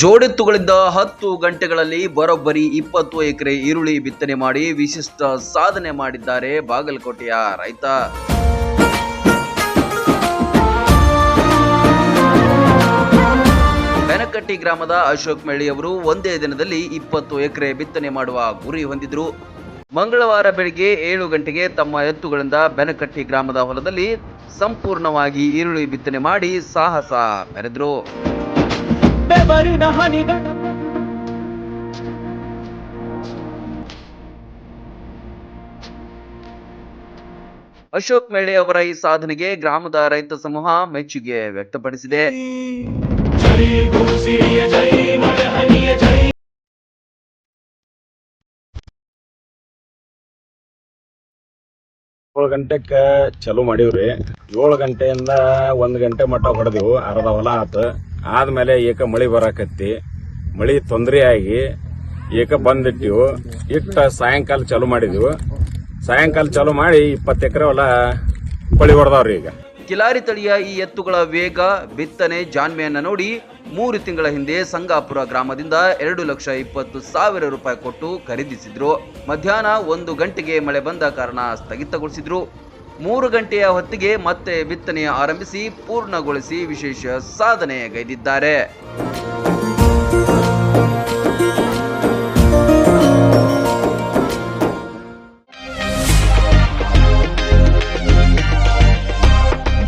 ಜೋಡೆತ್ತುಗಳಿಂದ ಹತ್ತು ಗಂಟೆಗಳಲ್ಲಿ ಬರೋಬ್ಬರಿ ಇಪ್ಪತ್ತು ಎಕರೆ ಈರುಳ್ಳಿ ಬಿತ್ತನೆ ಮಾಡಿ ವಿಶಿಷ್ಟ ಸಾಧನೆ ಮಾಡಿದ್ದಾರೆ ಬಾಗಲಕೋಟೆಯ ರೈತ. ಬೆನಕಟ್ಟಿ ಗ್ರಾಮದ ಅಶೋಕ್ ಮೇಳಿ ಅವರು ಒಂದೇ ದಿನದಲ್ಲಿ ಇಪ್ಪತ್ತು ಎಕರೆ ಬಿತ್ತನೆ ಮಾಡುವ ಗುರಿ ಹೊಂದಿದ್ರು. ಮಂಗಳವಾರ ಬೆಳಿಗ್ಗೆ ಏಳು ಗಂಟೆಗೆ ತಮ್ಮ ಎತ್ತುಗಳಿಂದ ಬೆನಕಟ್ಟಿ ಗ್ರಾಮದ ಹೊಲದಲ್ಲಿ ಸಂಪೂರ್ಣವಾಗಿ ಈರುಳ್ಳಿ ಬಿತ್ತನೆ ಮಾಡಿ ಸಾಹಸ ಮೆರೆದ್ರು. ಬೆವರಿನ ಹನಿಗಳ ಅಶೋಕ್ ಮೇಳೆ ಅವರ ಈ ಸಾಧನೆಗೆ ಗ್ರಾಮದ ರೈತ ಸಮೂಹ ಮೆಚ್ಚುಗೆ ವ್ಯಕ್ತಪಡಿಸಿದೆ. ಏಳು ಗಂಟೆಕ್ಕ ಚಾಲೂ ಮಾಡೀವ್ರಿ. ಏಳು ಗಂಟೆಯಿಂದ ಒಂದ್ ಗಂಟೆ ಮಟ್ಟ ಹೊಡೆದೆವು. ಅರ್ಧ ಹೊಲ ಆತು. ಆದ್ಮೇಲೆ ಏಕ ಮಳಿ ಬರಾಕತ್ತಿ. ಮಳಿ ತೊಂದರೆ ಆಗಿ ಏಕ ಬಂದಿಟ್ಟಿವು. ಇಟ್ಟ ಸಾಯಂಕಾಲ ಚಾಲೂ ಮಾಡಿದ್ವು. ಸಾಯಂಕಾಲ ಚಾಲೂ ಮಾಡಿ ಇಪ್ಪತ್ತು ಎಕರೆ ಹೊಲ ಬಳಿ ಹೊಡೆದವ್ರಿ ಈಗ. ಕಿಲಾರಿ ತಳಿಯ ಈ ಎತ್ತುಗಳ ವೇಗ, ಬಿತ್ತನೆ, ಜಾಣ್ಮೆಯನ್ನು ನೋಡಿ ಮೂರು ತಿಂಗಳ ಹಿಂದೆ ಸಂಗಾಪುರ ಗ್ರಾಮದಿಂದ ಎರಡು ಲಕ್ಷ ಇಪ್ಪತ್ತು ಸಾವಿರ ರೂಪಾಯಿ ಕೊಟ್ಟು ಖರೀದಿಸಿದ್ರು. ಮಧ್ಯಾಹ್ನ ಒಂದು ಗಂಟೆಗೆ ಮಳೆ ಬಂದ ಕಾರಣ ಸ್ಥಗಿತಗೊಳಿಸಿದ್ರು. ಮೂರು ಗಂಟೆಯ ಹೊತ್ತಿಗೆ ಮತ್ತೆ ಬಿತ್ತನೆ ಆರಂಭಿಸಿ ಪೂರ್ಣಗೊಳಿಸಿ ವಿಶೇಷ ಸಾಧನೆ